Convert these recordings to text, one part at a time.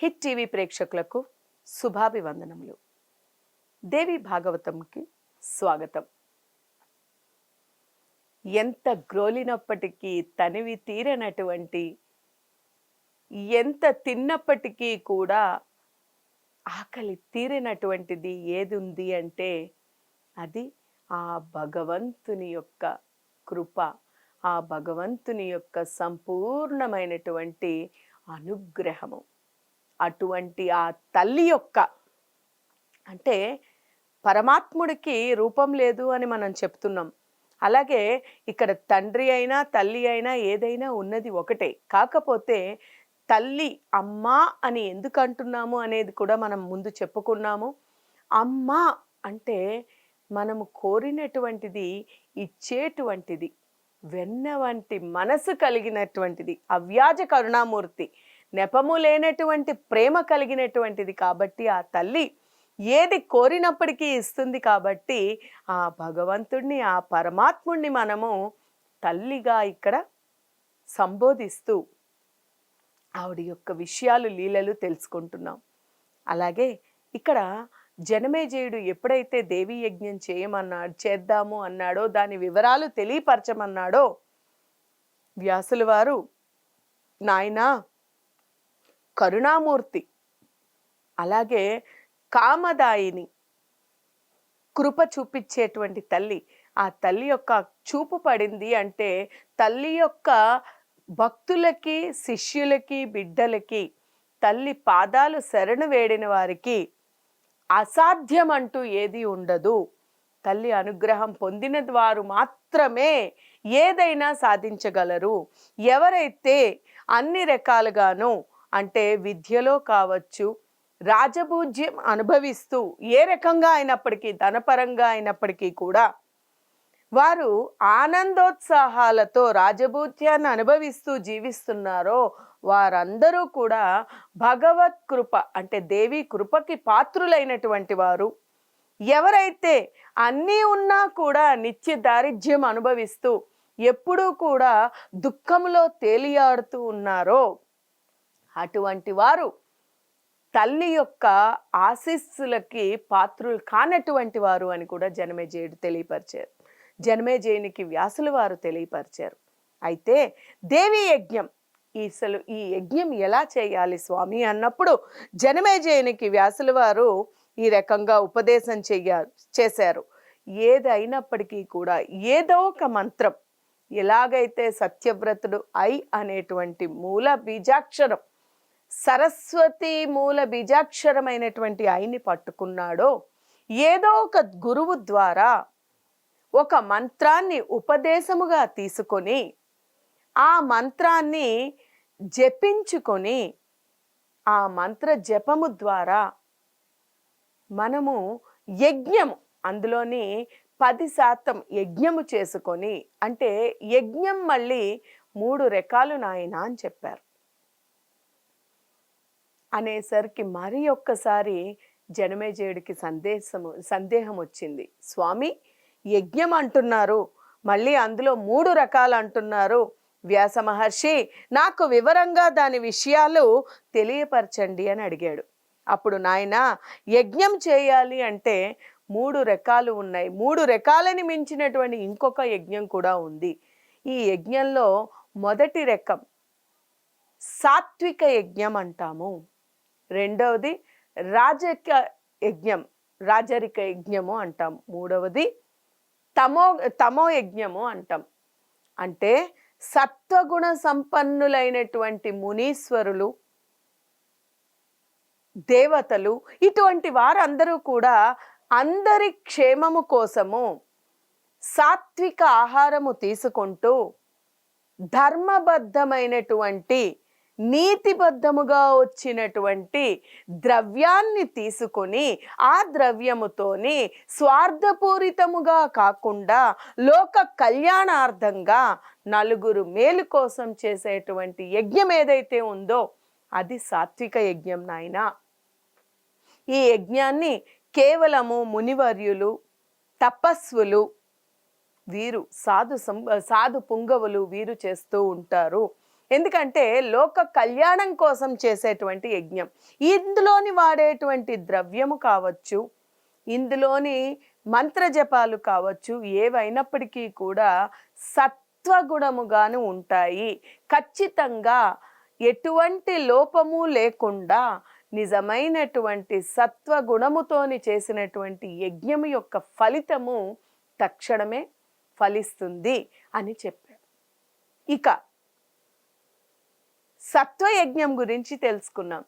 Hit TV ప్రేక్షకులకు శుభాభివందనములు. దేవి భాగవతంకి స్వాగతం. ఎంత గ్రోలినప్పటికీ తనివి తీరనటువంటి ఎంత తిన్నప్పటికీ కూడా ఆకలి తీరినటువంటిది ఏది ఉంది అంటే అది ఆ భగవంతుని యొక్క కృప ఆ భగవంతుని యొక్క సంపూర్ణమైనటువంటి అనుగ్రహము. అటువంటి ఆ తల్లి యొక్క అంటే పరమాత్ముడికి రూపం లేదు అని మనం చెప్తున్నాం. అలాగే ఇక్కడ తండ్రి అయినా తల్లి అయినా ఏదైనా ఉన్నది ఒకటే. కాకపోతే తల్లి అమ్మ అని ఎందుకు అంటున్నాము అనేది కూడా మనం ముందు చెప్పుకున్నాము. అమ్మ అంటే మనము కోరినటువంటిది ఇచ్చేటువంటిది వెన్న వంటి మనసు కలిగినటువంటిది అవ్యాజ కరుణామూర్తి. నెపము లేనటువంటి ప్రేమ కలిగినటువంటిది కాబట్టి ఆ తల్లి ఏది కోరినప్పటికీ ఇస్తుంది కాబట్టి ఆ భగవంతుణ్ణి ఆ పరమాత్ముణ్ణి మనము తల్లిగా ఇక్కడ సంబోధిస్తూ ఆవిడ యొక్క విషయాలు లీలలు తెలుసుకుంటున్నాం. అలాగే ఇక్కడ జనమేజయుడు ఎప్పుడైతే దేవీ యజ్ఞం చేయమన్నాడు చేద్దాము అన్నాడో దాని వివరాలు తెలియపరచమన్నాడో వ్యాసుల వారు నాయనా కరుణామూర్తి. అలాగే కామదాయిని కృప చూపించేటువంటి తల్లి. ఆ తల్లి యొక్క చూపు పడింది అంటే తల్లి యొక్క భక్తులకి శిష్యులకి బిడ్డలకి తల్లి పాదాలు శరణు వేడిన వారికి అసాధ్యం అంటూ ఏది ఉండదు. తల్లి అనుగ్రహం పొందిన వారు మాత్రమే ఏదైనా సాధించగలరు. ఎవరైతే అన్ని రకాలుగాను అంటే విద్యలో కావచ్చు రాజభూజ్యం అనుభవిస్తూ ఏ రకంగా అయినప్పటికీ ధనపరంగా అయినప్పటికీ కూడా వారు ఆనందోత్సాహాలతో రాజభూత్యాన్ని అనుభవిస్తూ జీవిస్తున్నారో వారందరూ కూడా భగవత్ కృప అంటే దేవి కృపకి పాత్రులైనటువంటి వారు. ఎవరైతే అన్నీ ఉన్నా కూడా నిత్య దారిద్ర్యం అనుభవిస్తూ ఎప్పుడూ కూడా దుఃఖంలో తేలియాడుతూ ఉన్నారో అటువంటి వారు తల్లి యొక్క ఆశీస్సులకి పాత్రులు కానటువంటి వారు అని కూడా జనమేజయుడు తెలియపరిచారు. జనమేజయునికి వ్యాసులు వారు తెలియపరిచారు. అయితే దేవి యజ్ఞం ఈసలు ఈ యజ్ఞం ఎలా చేయాలి స్వామి అన్నప్పుడు జనమేజయునికి వ్యాసుల వారు ఈ రకంగా ఉపదేశం చెయ్యారు చేశారు. ఏదైనప్పటికీ కూడా ఏదో ఒక మంత్రం ఎలాగైతే సత్యవ్రతుడు ఐ అనేటువంటి మూల బీజాక్షరం సరస్వతి మూల బీజాక్షరమైనటువంటి ఐని పట్టుకున్నాడో ఏదో ఒక గురువు ద్వారా ఒక మంత్రాన్ని ఉపదేశముగా తీసుకొని ఆ మంత్రాన్ని జపించుకొని ఆ మంత్ర జపము ద్వారా మనము యజ్ఞము అందులోని పది శాతం యజ్ఞము చేసుకొని అంటే యజ్ఞం మళ్ళీ మూడు రకాలు నాయన అని చెప్పారు. అనేసరికి మరి ఒక్కసారి జనమేజయుడికి సందేశము సందేహం వచ్చింది. స్వామి యజ్ఞం అంటున్నారు. మళ్ళీ అందులో మూడు రకాలు అంటున్నారు. వ్యాస మహర్షి నాకు వివరంగా దాని విషయాలు తెలియపరచండి అని అడిగాడు. అప్పుడు నాయన యజ్ఞం చేయాలి అంటే మూడు రకాలు ఉన్నాయి. మూడు రకాలని మించినటువంటి ఇంకొక యజ్ఞం కూడా ఉంది. ఈ యజ్ఞంలో మొదటి రకం సాత్విక యజ్ఞం అంటాము. రెండవది రాజక యజ్ఞం రాజరిక యజ్ఞము అంటాం. మూడవది తమో తమో యజ్ఞము అంటాం. అంటే సత్వగుణ సంపన్నులైనటువంటి మునీశ్వరులు దేవతలు ఇటువంటి వారందరూ కూడా అందరి క్షేమము కోసము సాత్విక ఆహారము తీసుకుంటూ ధర్మబద్ధమైనటువంటి నీతిబద్ధముగా వచ్చినటువంటి ద్రవ్యాన్ని తీసుకొని ఆ ద్రవ్యముతోని స్వార్థపూరితముగా కాకుండా లోక కళ్యాణార్థంగా నలుగురు మేలు కోసం చేసేటువంటి యజ్ఞం ఏదైతే ఉందో అది సాత్విక యజ్ఞం నాయన. ఈ యజ్ఞాన్ని కేవలము మునివర్యులు తపస్సులు వీరు సాధు సం సాధు పుంగవులు వీరు చేస్తూ ఉంటారు. ఎందుకంటే లోక కళ్యాణం కోసం చేసేటువంటి యజ్ఞం. ఇందులోని వాడేటువంటి ద్రవ్యము కావచ్చు ఇందులోని మంత్రజపాలు కావచ్చు ఏవైనప్పటికీ కూడా సత్వగుణముగాను ఉంటాయి. ఖచ్చితంగా ఎటువంటి లోపము లేకుండా నిజమైనటువంటి సత్వగుణముతోని చేసినటువంటి యజ్ఞము యొక్క ఫలితము తక్షణమే ఫలిస్తుంది అని చెప్పాడు ఇక సత్వయజ్ఞం గురించి తెలుసుకున్నాం.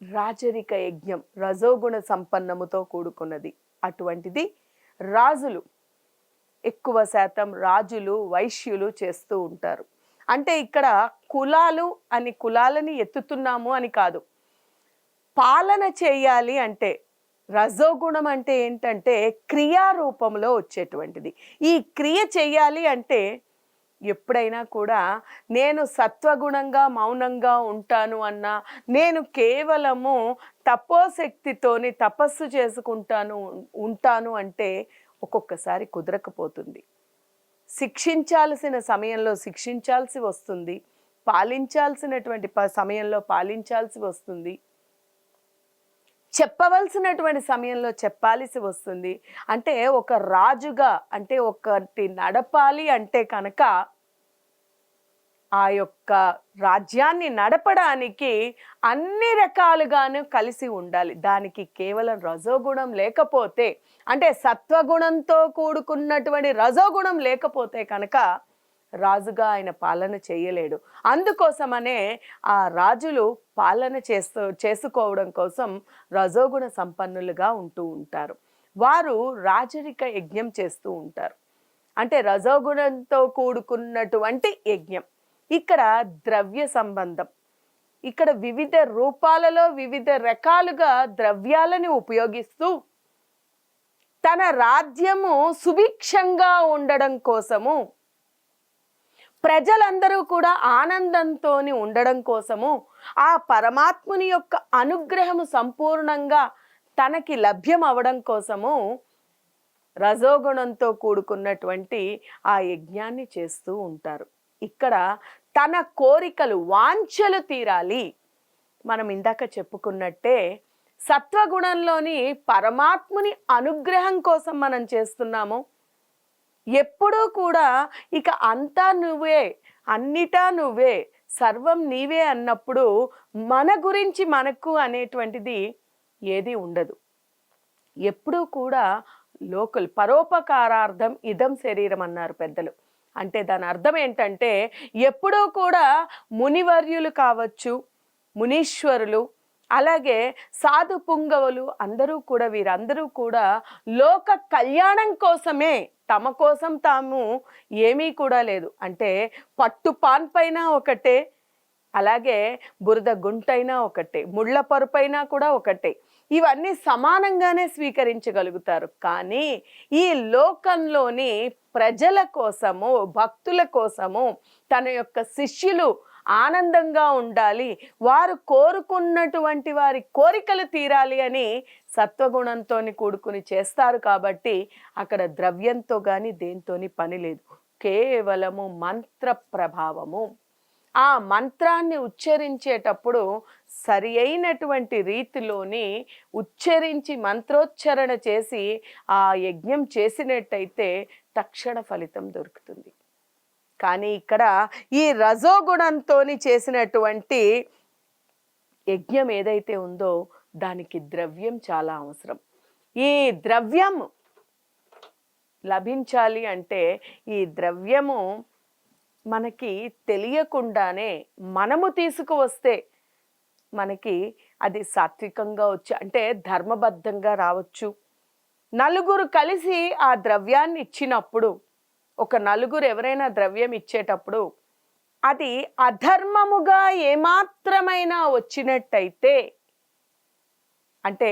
రాజరిక యజ్ఞం రజోగుణ సంపన్నముతో కూడుకున్నది. అటువంటిది రాజులు ఎక్కువ శాతం రాజులు వైశ్యులు చేస్తూ ఉంటారు. అంటే ఇక్కడ కులాలు అని కులాలని ఎత్తుతున్నాము అని కాదు. పాలన చేయాలి అంటే రజోగుణం అంటే ఏంటంటే క్రియారూపంలో వచ్చేటువంటిది. ఈ క్రియ చేయాలి అంటే ఎప్పుడైనా కూడా నేను సత్వగుణంగా మౌనంగా ఉంటాను అన్నా నేను కేవలము తపోశక్తితోని తపస్సు చేసుకుంటాను ఉంటాను అంటే ఒక్కొక్కసారి కుదరకపోతుంది. శిక్షించాల్సిన సమయంలో శిక్షించాల్సి వస్తుంది. పాలించాల్సినటువంటి ప- సమయంలో పాలించాల్సి వస్తుంది. చెప్పవలసినటువంటి సమయంలో చెప్పాల్సి వస్తుంది. అంటే ఒక రాజుగా అంటే ఒకటి నడపాలి అంటే కనుక ఆ యొక్క రాజ్యాన్ని నడపడానికి అన్ని రకాలుగాను కలిసి ఉండాలి. దానికి కేవలం రజోగుణం లేకపోతే అంటే సత్వగుణంతో కూడుకున్నటువంటి రజోగుణం లేకపోతే కనుక రాజుగా ఆయన పాలన చేయలేడు. అందుకోసమనే ఆ రాజులు పాలన చేస్తూ చేసుకోవడం కోసం రజోగుణ సంపన్నులుగా ఉంటూ ఉంటారు. వారు రాజరిక యజ్ఞం చేస్తూ ఉంటారు. అంటే రజోగుణంతో కూడుకున్నటువంటి యజ్ఞం. ఇక్కడ ద్రవ్య సంబంధం. ఇక్కడ వివిధ రూపాలలో వివిధ రకాలుగా ద్రవ్యాలని ఉపయోగిస్తూ తన రాజ్యము సుభిక్షంగా ఉండడం కోసము ప్రజలందరూ కూడా ఆనందంతో ఉండడం కోసము ఆ పరమాత్ముని యొక్క అనుగ్రహము సంపూర్ణంగా తనకి లభ్యం అవడం కోసము రజోగుణంతో కూడుకున్నటువంటి ఆ యజ్ఞాన్ని చేస్తూ ఉంటారు. ఇక్కడ తన కోరికలు వాంఛలు తీరాలి. మనం ఇందాక చెప్పుకున్నట్టే సత్వగుణంలోని పరమాత్ముని అనుగ్రహం కోసం మనం చేస్తున్నాము. ఎప్పుడూ కూడా ఇక అంతా నువ్వే అన్నిటా నువ్వే సర్వం నీవే అన్నప్పుడు మన గురించి మనకు అనేటువంటిది ఏది ఉండదు. ఎప్పుడూ కూడా లోకల్ పరోపకారార్థం ఇదం శరీరం అన్నారు పెద్దలు. అంటే దాని అర్థం ఏంటంటే ఎప్పుడూ కూడా మునివర్యులు కావచ్చు మునీశ్వరులు అలాగే సాధు పుంగవులు అందరూ కూడా వీరందరూ కూడా లోక కళ్యాణం కోసమే తమ కోసం తాము ఏమీ కూడా లేదు. అంటే పట్టు పాన్ పైన ఒకటే అలాగే బురద గుంటైనా ఒకటే ముళ్ళ పరుపైనా కూడా ఒకటే. ఇవన్నీ సమానంగానే స్వీకరించగలుగుతారు. కానీ ఈ లోకంలోని ప్రజల కోసము భక్తుల కోసము తన యొక్క శిష్యులు ఆనందంగా ఉండాలి. వారు కోరుకున్నటువంటి వారి కోరికలు తీరాలి అని సత్వగుణంతో కూడుకుని చేస్తారు కాబట్టి అక్కడ ద్రవ్యంతో కానీ దేంతోని పని లేదు. కేవలము మంత్ర ప్రభావము. ఆ మంత్రాన్ని ఉచ్చరించేటప్పుడు సరి అయినటువంటి రీతిలోని ఉచ్చరించి మంత్రోచ్చరణ చేసి ఆ యజ్ఞం చేసినట్టయితే తక్షణ ఫలితం దొరుకుతుంది. కానీ ఇక్కడ ఈ రజోగుణంతో చేసినటువంటి యజ్ఞం ఏదైతే ఉందో దానికి ద్రవ్యం చాలా అవసరం. ఈ ద్రవ్యం లభించాలి అంటే ఈ ద్రవ్యము మనకి తెలియకుండానే మనము తీసుకువస్తే మనకి అది సాత్వికంగా వచ్చి అంటే ధర్మబద్ధంగా రావచ్చు. నలుగురు కలిసి ఆ ద్రవ్యాన్ని ఇచ్చినప్పుడు ఒక నలుగురు ఎవరైనా ద్రవ్యం ఇచ్చేటప్పుడు అది అధర్మముగా ఏమాత్రమైనా వచ్చినట్టయితే అంటే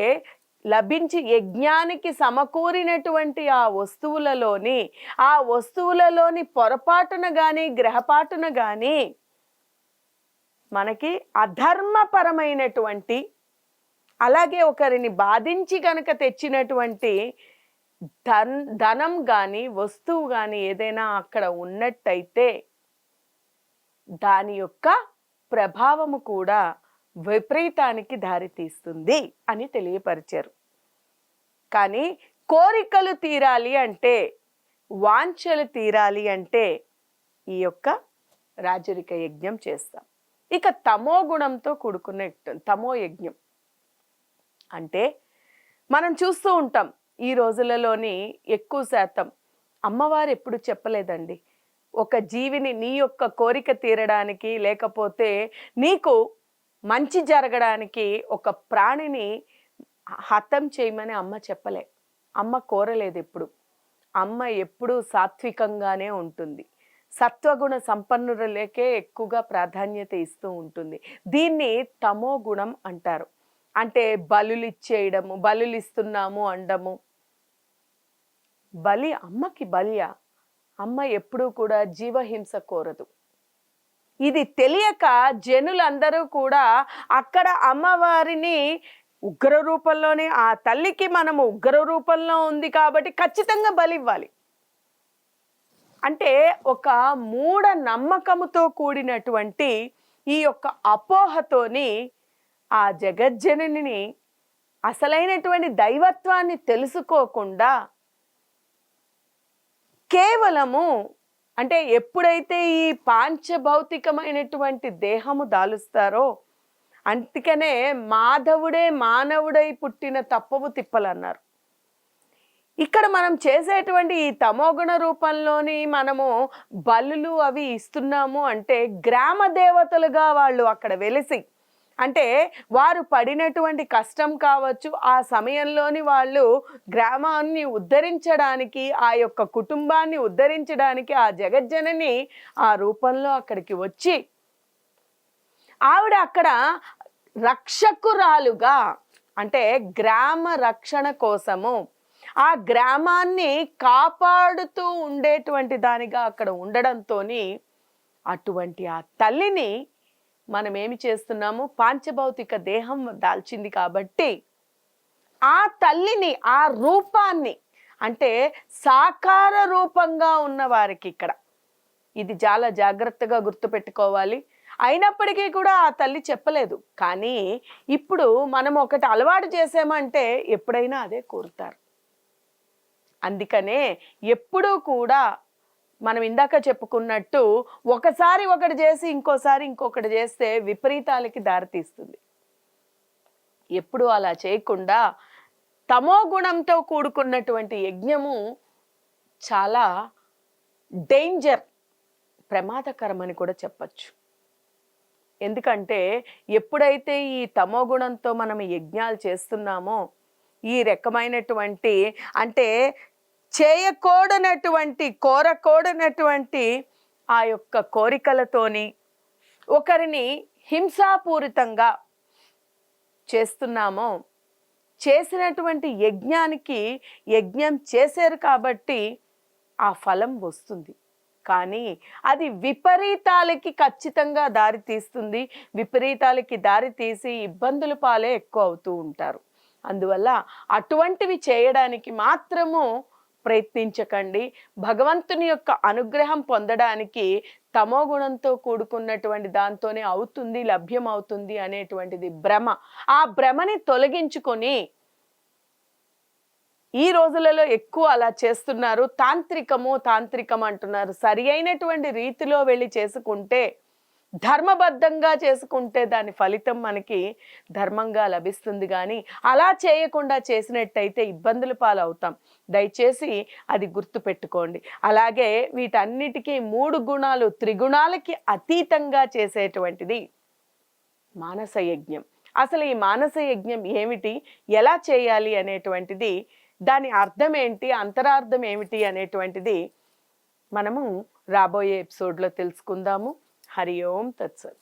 లభించి యజ్ఞానికి సమకూరినటువంటి ఆ వస్తువులలోని ఆ వస్తువులలోని పొరపాటున కానీ గ్రహపాటున కానీ మనకి అధర్మపరమైనటువంటి అలాగే ఒకరిని బాధించి కనుక తెచ్చినటువంటి ధన్ ధనం కానీ వస్తువు కానీ ఏదైనా అక్కడ ఉన్నట్టయితే దాని యొక్క ప్రభావము కూడా విపరీతానికి దారితీస్తుంది అని తెలియపరిచారు. కానీ కోరికలు తీరాలి అంటే వాంఛలు తీరాలి అంటే ఈ యొక్క రాజరిక యజ్ఞం చేస్తాం. ఇక తమో గుణంతో కూడుకున్న యజ్ఞం తమో యజ్ఞం. అంటే మనం చూస్తూ ఉంటాం ఈ రోజులలోని ఎక్కువ శాతం అమ్మవారు ఎప్పుడు చెప్పలేదండి. ఒక జీవిని నీ యొక్క కోరిక తీరడానికి లేకపోతే నీకు మంచి జరగడానికి ఒక ప్రాణిని హతం చేయమని అమ్మ చెప్పలే. అమ్మ కోరలేదు ఎప్పుడు. అమ్మ ఎప్పుడూ సాత్వికంగానే ఉంటుంది. సత్వగుణ సంపన్నులకే ఎక్కువగా ప్రాధాన్యత ఇస్తూ ఉంటుంది. దీన్ని తమో గుణం అంటారు. అంటే బలులు ఇచ్చేయడము బలులు ఇస్తున్నాము అండము. బలి అమ్మకి బలియ? అమ్మ ఎప్పుడూ కూడా జీవహింస కోరదు. ఇది తెలియక జనులందరూ కూడా అక్కడ అమ్మవారిని ఉగ్ర రూపంలోనే ఆ తల్లికి మనము ఉగ్ర రూపంలో ఉంది కాబట్టి ఖచ్చితంగా బలి ఇవ్వాలి. అంటే ఒక మూఢ నమ్మకముతో కూడినటువంటి ఈ యొక్క అపోహతోని ఆ జగజ్జనుని అసలైనటువంటి దైవత్వాన్ని తెలుసుకోకుండా కేవలము అంటే ఎప్పుడైతే ఈ పాంచభౌతికమైనటువంటి దేహము దాలుస్తారో అందుకనే మాధవుడే మానవుడై పుట్టిన తప్పవు తిప్పలన్నారు. ఇక్కడ మనం చేసేటువంటి ఈ తమోగుణ రూపంలోని మనము బలులు అవి ఇస్తున్నాము అంటే గ్రామ దేవతలుగా వాళ్ళు అక్కడ వెలిసి అంటే వారు పడినటువంటి కష్టం కావచ్చు ఆ సమయంలోని వాళ్ళు గ్రామాన్ని ఉద్ధరించడానికి ఆ యొక్క కుటుంబాన్ని ఉద్ధరించడానికి ఆ జగజ్జనని ఆ రూపంలో అక్కడికి వచ్చి ఆవిడ అక్కడ రక్షకురాలుగా అంటే గ్రామ రక్షణ కోసము ఆ గ్రామాన్ని కాపాడుతూ ఉండేటువంటి దానిగా అక్కడ ఉండడంతో అటువంటి ఆ తల్లిని మనం ఏమి చేస్తున్నాము పాంచభౌతిక దేహం దాల్చింది కాబట్టి ఆ తల్లిని ఆ రూపాన్ని అంటే సాకార రూపంగా ఉన్న వారికి ఇక్కడ. ఇది చాలా జాగ్రత్తగా గుర్తుపెట్టుకోవాలి. అయినప్పటికీ కూడా ఆ తల్లి చెప్పలేదు. కానీ ఇప్పుడు మనం ఒకటి అలవాటు చేసామంటే ఎప్పుడైనా అదే కోరుతారు. అందుకనే ఎప్పుడూ కూడా మనం ఇందాక చెప్పుకున్నట్టు ఒకసారి ఒకటి చేసి ఇంకోసారి ఇంకొకటి చేస్తే విపరీతాలకి దారితీస్తుంది ఎప్పుడు అలా చేయకుండా తమో గుణంతో కూడుకున్నటువంటి యజ్ఞము చాలా డేంజర్ ప్రమాదకరమని కూడా చెప్పచ్చు. ఎందుకంటే ఎప్పుడైతే ఈ తమో గుణంతో మనం యజ్ఞాలు చేస్తున్నామో ఈ రకమైనటువంటి అంటే చేయకూడనటువంటి కోరకూడనటువంటి ఆ యొక్క కోరికలతోని ఒకరిని హింసాపూరితంగా చేస్తున్నామో చేసినటువంటి యజ్ఞానికి యజ్ఞం చేశారు కాబట్టి ఆ ఫలం వస్తుంది. కానీ అది విపరీతాలకి ఖచ్చితంగా దారి తీస్తుంది. విపరీతాలకి దారి తీసి ఇబ్బందుల పాలే ఎక్కువ అవుతూ ఉంటారు. అందువల్ల అటువంటివి చేయడానికి మాత్రము ప్రయత్నించకండి. భగవంతుని యొక్క అనుగ్రహం పొందడానికి తమో గుణంతో కూడుకున్నటువంటి దాంతోనే అవుతుంది లభ్యం అవుతుంది అనేటువంటిది భ్రమ. ఆ భ్రమని తొలగించుకొని ఈ రోజులలో ఎక్కువ అలా చేస్తున్నారు. తాంత్రికము తాంత్రికం అంటున్నారు. సరి అయినటువంటి రీతిలో వెళ్ళి చేసుకుంటే ధర్మబద్ధంగా చేసుకుంటే దాని ఫలితం మనకి ధర్మంగా లభిస్తుంది కానీ అలా చేయకుండా చేసినట్టయితే ఇబ్బందుల పాలవుతాం. దయచేసి అది గుర్తు పెట్టుకోండి అలాగే వీటన్నిటికీ మూడు గుణాలు త్రిగుణాలకి అతీతంగా చేసేటువంటిది మానస యజ్ఞం. అసలు ఈ మానస యజ్ఞం ఏమిటి? ఎలా చేయాలి అనేటువంటిది దాని అర్థం ఏంటి? అంతరార్థం ఏమిటి అనేటువంటిది మనము రాబోయే ఎపిసోడ్లో తెలుసుకుందాము. हरिओं तत्सत।